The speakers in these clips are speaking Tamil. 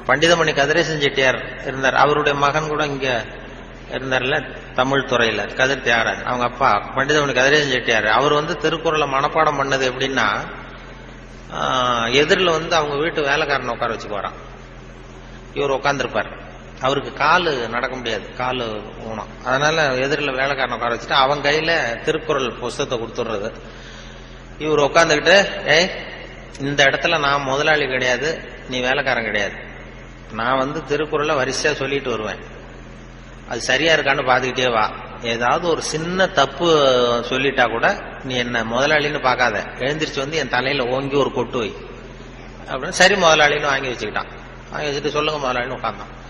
பண்டிதமணி கதிரேசன் செட்டியார் இருந்தார். அவருடைய மகன் கூட இங்க இருந்தார்ல தமிழ் துறையில. கதிர் தியாகராஜன் அவங்க அப்பா பண்டிதமணி கதிரேசன் செட்டியார். அவர் வந்து திருக்குறளை மனப்பாடம் பண்ணது எப்படின்னா எதிரில் வந்து அவங்க வீட்டு வேலைக்காரனை உட்கார வச்சு போறான் இவர் உட்காந்துருப்பார் அவருக்கு காலு நடக்க முடியாது. காலு ஊனம். அதனால எதிரில் வேலைக்காரனை உட்கார வச்சுட்டு அவன் கையில திருக்குறள் புஸ்தத்தை கொடுத்துடுறது. இவர் உட்காந்துக்கிட்டு ஏய் இந்த இடத்துல நான் முதலாளி கிடையாது நீ வேலைக்காரன் கிடையாது. நான் வந்து திருக்குறளை வரிசையா சொல்லிட்டு வருவேன். அது சரியா இருக்கான்னு பார்த்துக்கிட்டே வா. ஏதாவது ஒரு சின்ன தப்பு சொல்லிட்டா கூட நீ என்ன முதலாளின்னு பார்க்காத. எழுந்திரிச்சு வந்து என் தலையில ஓங்கி ஒரு கொட்டு வை. அப்படின்னு சரி முதலாளின்னு வாங்கி வச்சுக்கிட்டான். வாங்கி வச்சுட்டு சொல்லுங்க முதலாளின்னு உட்காந்தான்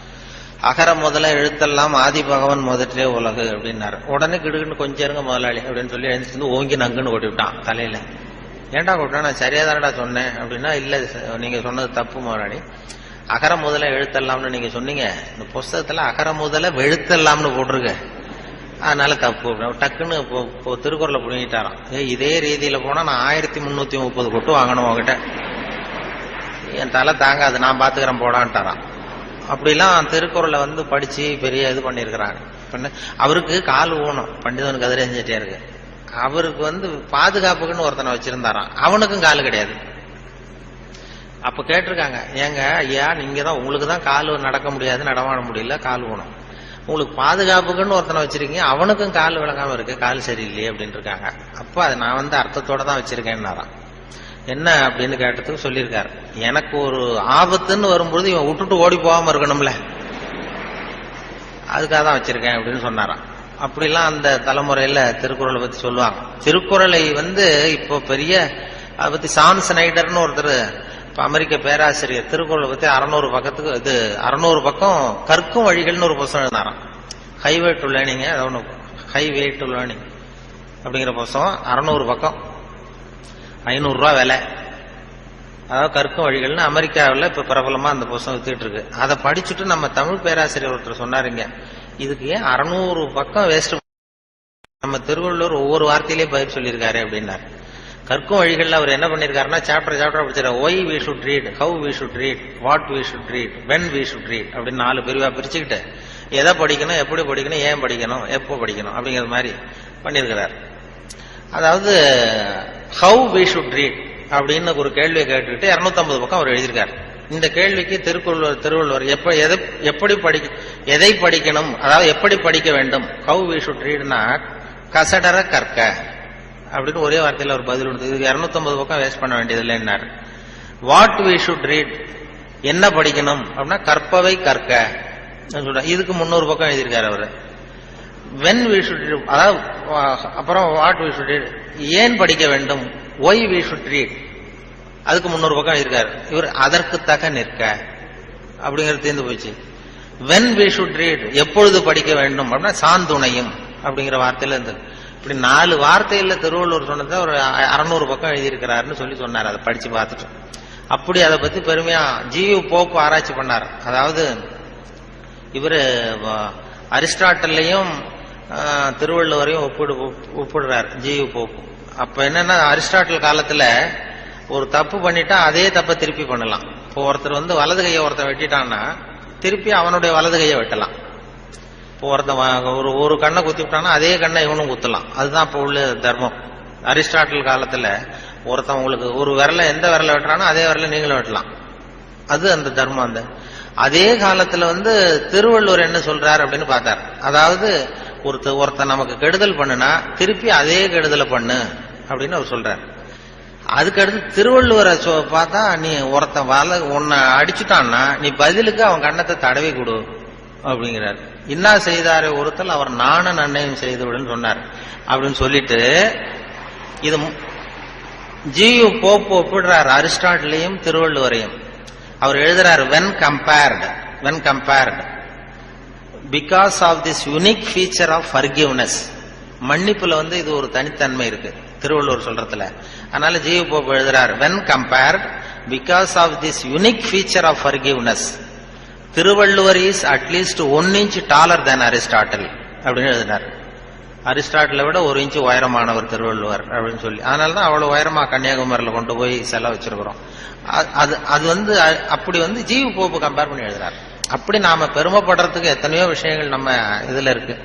அகர முதல எழுத்தெல்லாம் ஆதி பகவன் முதற்றே உலகு அப்படின்னாரு. உடனே கிடுக்குன்னு கொஞ்சம் இருங்க முதலாளி அப்படின்னு சொல்லி எழுந்திரிச்சு வந்து ஓங்கி நங்குன்னு கொட்டி விட்டான் தலையில. ஏன்டா கொட்டினா? நான் சரியா தானடா சொன்னேன். அப்படின்னா இல்ல நீங்க சொன்னது தப்பு முதலாளி. அகர முதல எழுத்தெல்லாம்னு நீங்க சொன்னீங்க. இந்த புஸ்தகத்துல அகர முதல வெழுத்தெல்லாம்னு போட்டிருக்கு. அதனால தப்பு டக்குன்னு இப்போ இப்போ திருக்குறளை புடுங்கிட்டாராம் ஏ இதே ரீதியில போனா நான் ஆயிரத்தி முன்னூத்தி முப்பது கொட்டு வாங்கணும் உங்ககிட்ட என் தலை தாங்காது நான் பாத்துக்கிறேன் போடான்ட்டாராம். அப்படிலாம் திருக்குறளை வந்து படிச்சு பெரிய இது பண்ணியிருக்கிறாங்க. பண்ண அவருக்கு கால் ஊனம் பண்டிதன் கதிரேசன் இருக்கு அவருக்கு வந்து பாதுகாப்புக்குன்னு ஒருத்தனை வச்சிருந்தாராம். அவனுக்கும் கால் கிடையாது. அப்ப கேட்டிருக்காங்க ஏங்க ஐயா நீங்க தான் உங்களுக்கு தான் கால் நடக்க முடியாது நடமாட முடியல கால் ஊனம். உங்களுக்கு பாதுகாப்புக்குன்னு ஒருத்தனை வச்சிருக்கீங்க அவனுக்கும் கால் விளங்காம இருக்கு கால் சரியில்லையே அப்படின்னு இருக்காங்க. அப்ப அதை நான் வந்து அர்த்தத்தோட தான் வச்சிருக்கேன்னாராம். என்ன அப்படின்னு கேட்டதுக்கு சொல்லியிருக்காரு. எனக்கு ஒரு ஆபத்துன்னு வரும்பொழுது இவன் விட்டுட்டு ஓடி போகாம இருக்கணும்ல. அதுக்காக தான் வச்சிருக்கேன் அப்படின்னு சொன்னாராம். அப்படிலாம் அந்த தலைமுறையில திருக்குறளை பத்தி சொல்லுவாங்க. திருக்குறளை வந்து இப்போ பெரிய அதை பத்தி சான் ஸ்னைடர்னு ஒருத்தர் இப்ப அமெரிக்க பேராசிரியர் திருக்குறளை பத்தி அறநூறு பக்கத்துக்கு இது அறநூறு பக்கம் கற்கும் வழிகள்னு ஒரு புத்தகம் எழுதினாராம். Highway to learning highway to learning அப்படிங்கிற புத்தகம் அறநூறு பக்கம். ஐநூறு ரூபா விலை. அதாவது கற்கும் வழிகள்னு அமெரிக்காவில் இப்ப பிரபலமா அந்த புத்தகம் வித்துட்டு இருக்கு. அதை படிச்சுட்டு நம்ம தமிழ் பேராசிரியர் ஒருத்தர் சொன்னாருங்க இதுக்கு ஏன் அறுநூறு பக்கம் வேஸ்ட் நம்ம திருவள்ளுவர் ஒவ்வொரு வார்த்தையிலேயே பயிர் சொல்லியிருக்காரு அப்படின்னாரு. கற்கும் வழிகளில் அவர் என்ன பண்ணிருக்காருன்னா chapter chapter படிச்சாரு why we should read how we should read what we should read when we should read அப்படின்னு நாலு பிரிவாக பிரிச்சுக்கிட்டு எதை படிக்கணும் எப்படி படிக்கணும் ஏன் படிக்கணும் எப்போ படிக்கணும் அப்படிங்கிற மாதிரி பண்ணியிருக்கிறார் அதாவது ஹவு வி ஷுட் ரீட் அப்படின்னு ஒரு கேள்வியை கேட்டுக்கிட்டு இரநூத்தம்பது பக்கம் அவர் எழுதியிருக்கார். இந்த கேள்விக்கு திருக்குள்ளுவர் திருவள்ளுவர் எப்ப எதை எப்படி படிக்க எதை படிக்கணும் அதாவது எப்படி படிக்க வேண்டும்? ஹவு வி ஷுட் ரீட்னா கசடர கற்க. அப்படின்னு ஒரே வார்த்தையில் ஒரு பதில் கொடுத்து இதுக்கு இரநூத்தம்பது பக்கம் வேஸ்ட் பண்ண வேண்டியது இல்லைன்னாரு வாட் வி ஷுட் ரீட் என்ன படிக்கணும் அப்படின்னா கற்பவை கற்க. சொல்ற இதுக்கு முன்னூறு பக்கம் எழுதியிருக்காரு அவரு. வென் வி ஷுட் அதாவது அப்புறம் வாட் வி ஷுட் ரீட் ஏன் படிக்க வேண்டும்? ஒய் வி ஷுட் ரீட் அதுக்கு முன்னூறு பக்கம் எழுதியிருக்காரு. இவர் அதற்கு தக நிற்க. அப்படிங்கிறது தீர்ந்து போச்சு. வென் வி ஷுட் ரீட் எப்பொழுது படிக்க வேண்டும்? அப்படின்னா சாந்துணையும் அப்படிங்கிற வார்த்தையில இருந்தது. இப்படி நாலு வார்த்தையில் திருவள்ளுவர் சொன்னதை ஒரு அறநூறு பக்கம் எழுதியிருக்கிறாருன்னு சொல்லி சொன்னார். அதை படிச்சு பார்த்துட்டு. அப்படி அதை பத்தி பெருமையா ஜியு போப்பு ஆராய்ச்சி பண்ணார். அதாவது இவர் அரிஸ்டாட்டல்லையும் திருவள்ளுவரையும் ஒப்பிடு ஒப்பிடுறார் ஜியு போப்பு. அப்ப என்னன்னா அரிஸ்டாட்டில் காலத்துல ஒரு தப்பு பண்ணிட்டா அதே தப்பை திருப்பி பண்ணலாம். இப்போ ஒருத்தர் வந்து வலது கையை ஒருத்தர் வெட்டிட்டான்னா திருப்பி அவனுடைய வலது கையை வெட்டலாம். இப்போ ஒருத்தன் ஒரு ஒரு கண்ணை குத்தி விட்டான்னா அதே கண்ணை இவனும் குத்தலாம். அதுதான் இப்போ உள்ள தர்மம். அரிஸ்டாட்டில் காலத்துல ஒருத்தன் உங்களுக்கு ஒரு விரல எந்த விரல வெட்டுறானோ அதே விரல நீங்களும் வெட்டலாம். அது அந்த தர்மம் அந்த. அதே காலத்துல வந்து திருவள்ளுவர் என்ன சொல்றாரு அப்படின்னு பார்த்தார். அதாவது ஒருத்த ஒருத்தன் நமக்கு கெடுதல் பண்ணுனா திருப்பி அதே கெடுதலை பண்ணு அப்படின்னு அவர் சொல்றார். அதுக்கடுத்து திருவள்ளுவரை பார்த்தா நீ ஒருத்தன் வல உன்னை அடிச்சுட்டான்னா நீ பதிலுக்கு அவன் கண்ணத்தை தடவி கொடு. அப்படிங்கிறார். இன்னா செய்தாரே ஒருத்தல் அவர் நானும் நன்னயம் செய்து சொன்னார். அப்படின்னு சொல்லிட்டு இது ஜியு போப்பு ஒப்பிடுறார் அரிஸ்டாட்டிலையும் திருவள்ளுவரையும். அவர் எழுதுறார் when compared when compared because of this unique feature of forgiveness மன்னிப்புல வந்து இது ஒரு தனித்தன்மை இருக்கு திருவள்ளுவர் சொல்றதுல. அதனால ஜீவ போப்பு எழுதுறார் when compared because of this unique feature of forgiveness Thiruvalluvar is at least one inch taller than Aristotle அப்படின்னு எழுதினார். அரிஸ்டாட்டிலை விட ஒரு இன்ச்சு உயரமானவர் திருவள்ளுவர் அப்படின்னு சொல்லி. அதனால தான் அவ்வளவு உயரமா கன்னியாகுமரியில கொண்டு போய் செல வச்சிருக்கிறோம். அது அது வந்து அ- அப்படி வந்து ஜீவ போப்பு கம்பேர் பண்ணி எழுதுறாரு. அப்படி நாம பெருமைப்படுறதுக்கு எத்தனையோ விஷயங்கள் நம்ம இதுல இருக்கு.